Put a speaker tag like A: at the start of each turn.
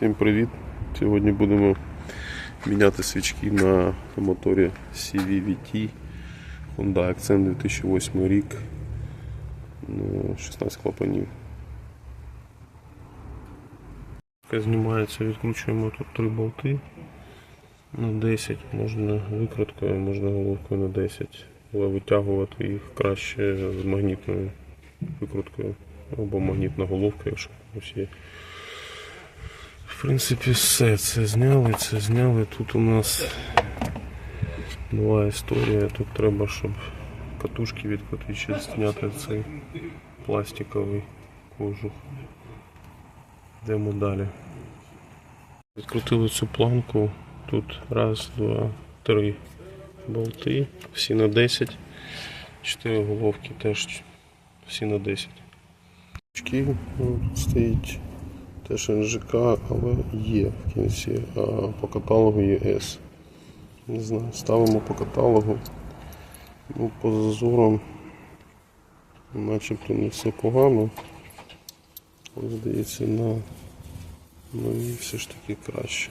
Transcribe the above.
A: Всім привіт! Сьогодні будемо міняти свічки на моторі CVVT Honda Accent 2008 рік. Ну, 16 клапанів. Знімається, відкручуємо тут три болти на 10, можна викруткою, можна головкою на 10, але витягувати їх краще з магнітною викруткою або магнітна головка, якщо усі. В принципі, все це зняли, це зняли. Тут у нас нова історія. Тут треба, щоб катушки відкрити, ще зняти цей пластиковий кожух. Йдемо далі. Відкрутили цю планку. Тут раз, два, три болти, всі на 10. Чотири головки теж всі на 10. Очки ну, тут стоїть теж НЖК, але є в кінці, а по каталогу є S. Не знаю, ставимо по каталогу. Ну, по зазорам начебто не все погано. Здається на нові все ж таки краще.